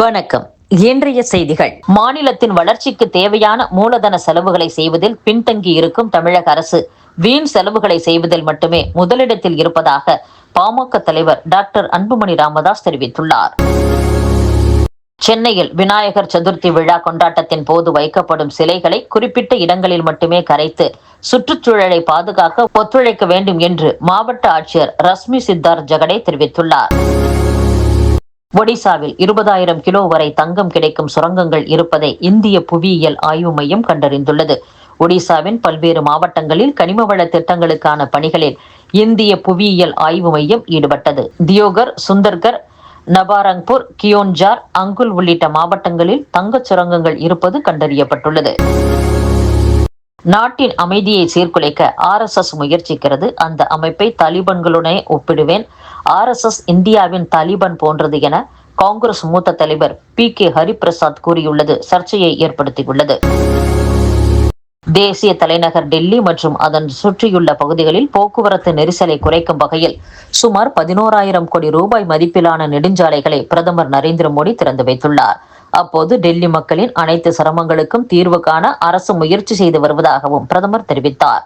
வணக்கம். இன்றைய செய்திகள். மாநிலத்தின் வளர்ச்சிக்கு தேவையான மூலதன செலவுகளை செய்வதில் பின்தங்கி இருக்கும் தமிழக அரசு. வீண் செலவுகளை செய்வதில் மட்டுமே முதலிடத்தில் இருப்பதாக பாமக தலைவர் டாக்டர் அன்புமணி ராமதாஸ் தெரிவித்துள்ளார். சென்னையில் விநாயகர் சதுர்த்தி விழா கொண்டாட்டத்தின் போது வைக்கப்படும் சிலைகளை குறிப்பிட்ட இடங்களில் மட்டுமே கரைத்து சுற்றுச்சூழலை பாதுகாக்க ஒத்துழைக்க வேண்டும் என்று மாவட்ட ஆட்சியர் ரஸ்மி சித்தார்த் ஜெகடே தெரிவித்துள்ளார். ஒடிசாவில் இருபதாயிரம் கிலோ வரை தங்கம் கிடைக்கும் சுரங்கங்கள் இருப்பதை இந்திய புவியியல் ஆய்வு மையம் கண்டறிந்துள்ளது. ஒடிசாவின் பல்வேறு மாவட்டங்களில் கனிமவள திட்டங்களுக்கான பணிகளில் இந்திய புவியியல் ஆய்வு மையம் ஈடுபட்டது. தியோகர் சுந்தர்கர் நபாரங்பூர் கியோன்ஜார் அங்குல் உள்ளிட்ட மாவட்டங்களில் தங்கச் சுரங்கங்கள் இருப்பது கண்டறியப்பட்டுள்ளது. நாட்டின் அமைதியை சீர்குலைக்க ஆர்எஸ்எஸ் முயற்சிக்கிறது. அந்த அமைப்பை தலிபன்களுடனே ஒப்பிடுவேன். ஆர்எஸ்எஸ் இந்தியாவின் தாலிபான் போன்றது என காங்கிரஸ் மூத்த தலைவர் பி. கே. ஹரிபிரசாத் கூறியுள்ளது. சர்ச்சையை ஏற்படுத்தியுள்ளது. தேசிய தலைநகர் டெல்லி மற்றும் அதன் சுற்றியுள்ள பகுதிகளில் போக்குவரத்து நெரிசலை குறைக்கும் வகையில் சுமார் பதினோராயிரம் கோடி ரூபாய் மதிப்பிலான நெடுஞ்சாலைகளை பிரதமர் நரேந்திர மோடி திறந்து வைத்துள்ளார். அப்போது டெல்லி மக்களின் அனைத்து சிரமங்களுக்கும் தீர்வு காண அரசு முயற்சி செய்து வருவதாகவும் பிரதமர் தெரிவித்தார்.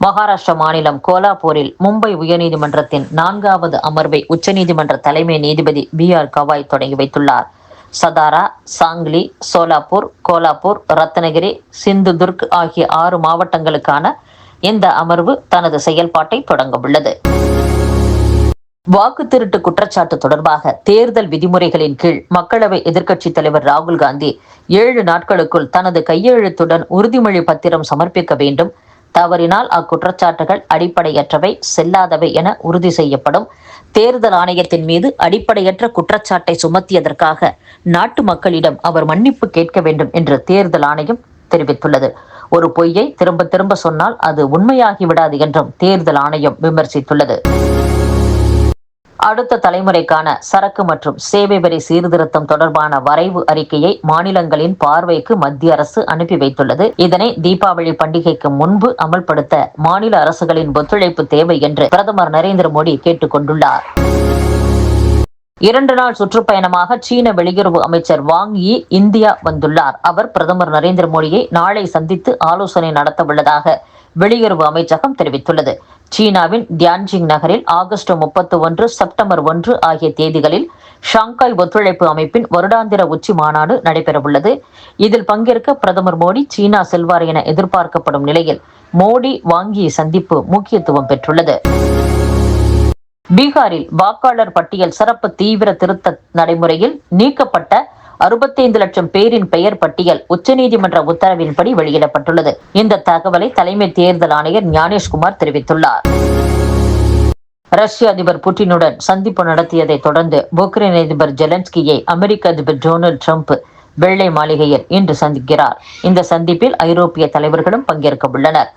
மகாராஷ்டிர மாநிலம் கோலாப்பூரில் மும்பை உயர்நீதிமன்றத்தின் நான்காவது அமர்வை உச்சநீதிமன்ற தலைமை நீதிபதி பி ஆர் கவாய் தொடங்கி வைத்துள்ளார். சதாரா சாங்லி சோலாப்பூர் கோலாப்பூர் ரத்னகிரி சிந்துதுர்க் ஆகிய ஆறு மாவட்டங்களுக்கான இந்த அமர்வு தனது செயல்பாட்டை தொடங்க உள்ளது வாக்கு திருட்டு குற்றச்சாட்டு தொடர்பாக தேர்தல் விதிமுறைகளின் கீழ் மக்களவை எதிர்க்கட்சித் தலைவர் ராகுல் காந்தி ஏழு நாட்களுக்குள் தனது கையெழுத்துடன் உறுதிமொழி பத்திரம் சமர்ப்பிக்க வேண்டும். தவறினால் அக்குற்றச்சாட்டுகள் அடிப்படையற்றவை செல்லாதவை என உறுதி செய்யப்படும். தேர்தல் ஆணையத்தின் மீது அடிப்படையற்ற குற்றச்சாட்டை சுமத்தியதற்காக நாட்டு மக்களிடம் அவர் மன்னிப்பு கேட்க வேண்டும் என்று தேர்தல் ஆணையம் தெரிவித்துள்ளது. ஒரு பொய்யை திரும்ப திரும்ப சொன்னால் அது உண்மையாகிவிடாது என்றும் தேர்தல் ஆணையம் விமர்சித்துள்ளது. அடுத்த தலைமுறைக்கான சரக்கு மற்றும் சேவை வரி சீர்திருத்தம் தொடர்பான வரைவு அறிக்கையை மாநிலங்களின் பார்வைக்கு மத்திய அரசு அனுப்பி வைத்துள்ளது. இதனை தீபாவளி பண்டிகைக்கு முன்பு அமல்படுத்த மாநில அரசுகளின் ஒத்துழைப்பு தேவை என்று பிரதமர் நரேந்திர மோடி கேட்டுக் கொண்டுள்ளார். இரண்டு நாள் சுற்றுப்பயணமாக சீன வெளியுறவு அமைச்சர் வாங் யி இந்தியா வந்துள்ளார். அவர் பிரதமர் நரேந்திர மோடியை நாளை சந்தித்து ஆலோசனை நடத்த உள்ளதாக வெளியுறவு அமைச்சகம் தெரிவித்துள்ளது. சீனாவின் தியான்ஜிங் நகரில் ஆகஸ்ட் முப்பத்தி ஒன்று செப்டம்பர் ஒன்று ஆகிய தேதிகளில் ஷாங்காய் ஒத்துழைப்பு அமைப்பின் வருடாந்திர உச்சி மாநாடு நடைபெறவுள்ளது. இதில் பங்கேற்க பிரதமர் மோடி சீனா செல்வார் என எதிர்பார்க்கப்படும் நிலையில் மோடி வாங்கிய சந்திப்பு முக்கியத்துவம் பெற்றுள்ளது. பீகாரில் வாக்காளர் பட்டியல் சிறப்பு தீவிர திருத்த நடைமுறையில் நீக்கப்பட்ட அறுபத்தைந்து லட்சம் பேரின் பெயர் பட்டியல் உச்சநீதிமன்ற உத்தரவின்படி வெளியிடப்பட்டுள்ளது. இந்த தகவலை தலைமை தேர்தல் ஆணையர் ஞானேஷ்குமார் தெரிவித்துள்ளார். ரஷ்ய அதிபர் புட்டினுடன் சந்திப்பு நடத்தியதை தொடர்ந்து உக்ரைன் அதிபர் ஜெலன்ஸ்கியை அமெரிக்க அதிபர் டொனால்டு டிரம்ப் வெள்ளை மாளிகையில் இன்று சந்திக்கிறார். இந்த சந்திப்பில் ஐரோப்பிய தலைவர்களும் பங்கேற்க உள்ளனர்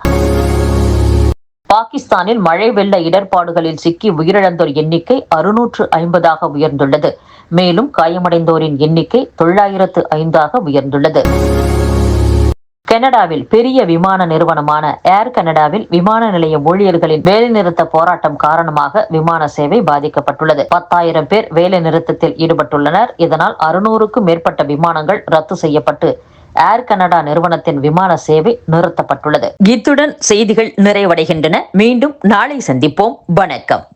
பாகிஸ்தானில் மழை வெள்ள இடர்பாடுகளில் சிக்கி உயிரிழந்தோர் எண்ணிக்கை அறுநூற்று ஐம்பதாக உயர்ந்துள்ளது. மேலும் காயமடைந்தோரின் எண்ணிக்கை தொள்ளாயிரத்து ஐந்தாக உயர்ந்துள்ளது. கனடாவில் பெரிய விமான நிறுவனமான ஏர் கனடாவில் விமான நிலைய ஊழியர்களின் வேலைநிறுத்த போராட்டம் காரணமாக விமான சேவை பாதிக்கப்பட்டுள்ளது. பத்தாயிரம் பேர் வேலை நிறுத்தத்தில் ஈடுபட்டுள்ளனர். இதனால் அறுநூறுக்கும் மேற்பட்ட விமானங்கள் ரத்து செய்யப்பட்டு ஏர் கனடா நிறுவனத்தின் விமான சேவை நிறுத்தப்பட்டுள்ளது. இத்துடன் செய்திகள் நிறைவடைகின்றன. மீண்டும் நாளை சந்திப்போம். வணக்கம்.